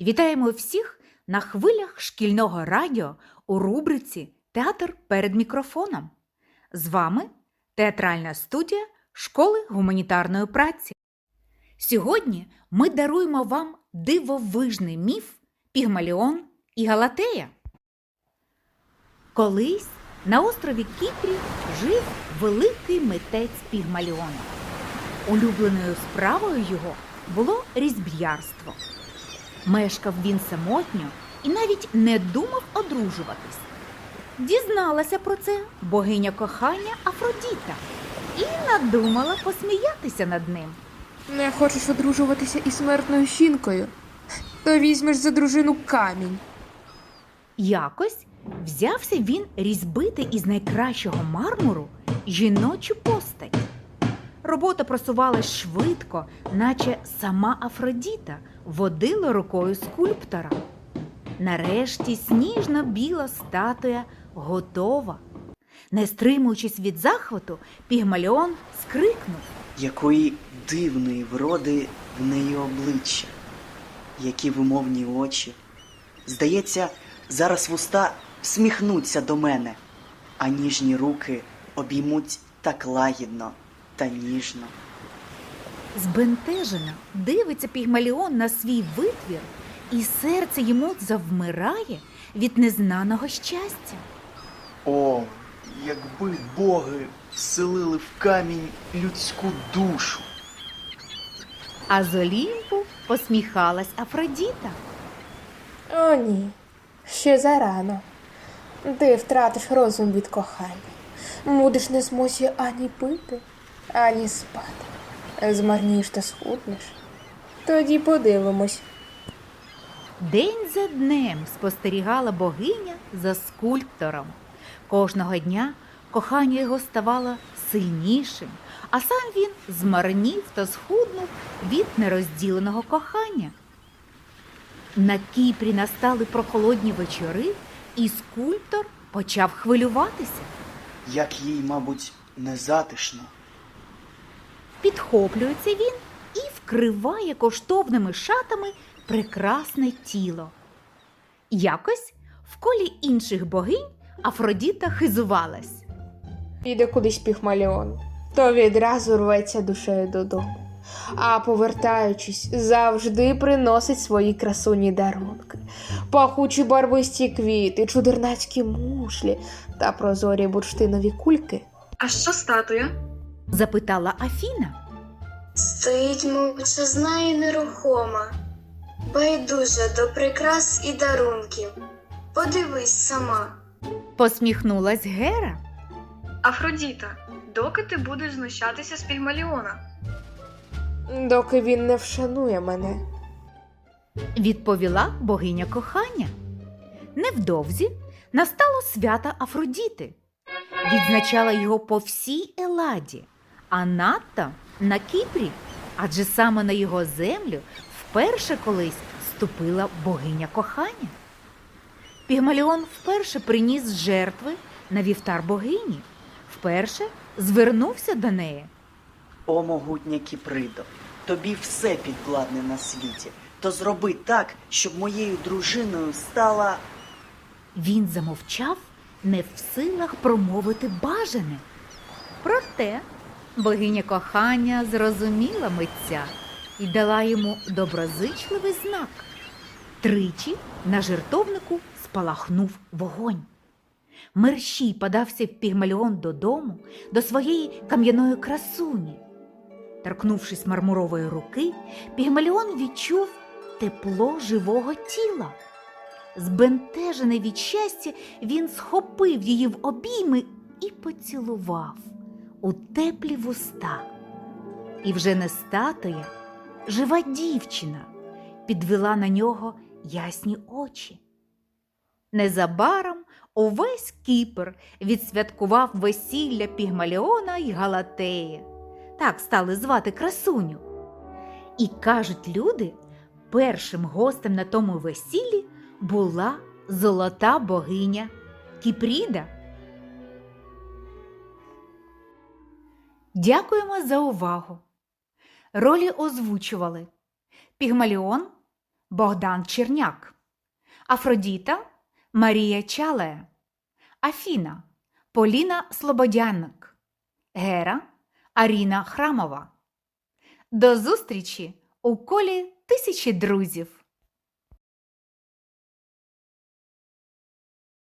Вітаємо всіх на хвилях шкільного радіо у рубриці Театр перед мікрофоном. З вами театральна студія школи гуманітарної праці. Сьогодні ми даруємо вам дивовижний міф Пігмаліон і Галатея. Колись на острові Кіпрі жив великий митець Пігмаліон. Улюбленою справою його було різьб'ярство. Мешкав він самотньо і навіть не думав одружуватись. Дізналася про це богиня кохання Афродіта і надумала посміятися над ним. Не хочеш одружуватися із смертною жінкою? То візьмеш за дружину камінь. Якось взявся він різьбити із найкращого мармуру жіночу постать. Робота просувалась швидко, наче сама Афродіта водила рукою скульптора. Нарешті сніжна біла статуя готова. Не стримуючись від захвату, Пігмаліон скрикнув. Якої дивної вроди в неї обличчя, які вимовні очі. Здається, зараз вуста всміхнуться до мене, а ніжні руки обіймуть так лагідно та ніжно. Збентежено дивиться Пігмаліон на свій витвір, і серце йому завмирає від незнаного щастя. О, якби боги вселили в камінь людську душу. А з Олімпу посміхалась Афродіта. О, ні, ще зарано. Ти втратиш розум від кохання. Будеш не змозі ані пити, ані спати. Змарнієш та схуднеш. Тоді подивимось. День за днем спостерігала богиня за скульптором. Кожного дня кохання його ставало сильнішим, а сам він змарнів та схуднув від нерозділеного кохання. На Кіпрі настали прохолодні вечори, і скульптор почав хвилюватися. Як їй, мабуть, незатишно. Підхоплюється він і вкриває коштовними шатами прекрасне тіло. Якось в колі інших богинь Афродіта хизувалась. Піде кудись пігмаліон, то відразу рветься душею додому. А повертаючись, завжди приносить свої красуні дарунки, пахучі барвисті квіти, чудернацькі мушлі та прозорі бурштинові кульки. А що статуя? Запитала Афіна. Стоїть мовчазна і нерухома, байдужа до прикрас і дарунків. Подивись сама. Посміхнулась Гера. Афродіта, доки ти будеш знущатися з Пігмаліона? Доки він не вшанує мене. Відповіла богиня кохання. Невдовзі настало свято Афродіти. Відзначала його по всій Еладі, а надто на Кіпрі, адже саме на його землю вперше колись ступила богиня кохання. Пігмаліон вперше приніс жертви на вівтар богині, вперше звернувся до неї. О, могутня Кіпридо, тобі все підвладне на світі. То зроби так, щоб моєю дружиною стала. Він замовчав, не в силах промовити бажане. Проте богиня кохання зрозуміла митця і дала йому доброзичливий знак. Тричі на жертовнику спалахнув вогонь. Мерщій подався пігмаліон додому, до своєї кам'яної красуні. Торкнувшись мармурової руки, пігмаліон відчув тепло живого тіла. Збентежений від щастя, він схопив її в обійми і поцілував у теплі вуста. І вже не статуя, жива дівчина підвела на нього ясні очі. Незабаром увесь Кіпр відсвяткував весілля Пігмаліона й Галатеї. Так стали звати красуню. І кажуть люди, першим гостем на тому весіллі була золота богиня Кіпріда. Дякуємо за увагу. Ролі озвучували Пігмаліон, Богдан Черняк, Афродіта Марія Чале, Афіна Поліна Слободянник, Гера Аріна Храмова. До зустрічі у колі тисячі друзів!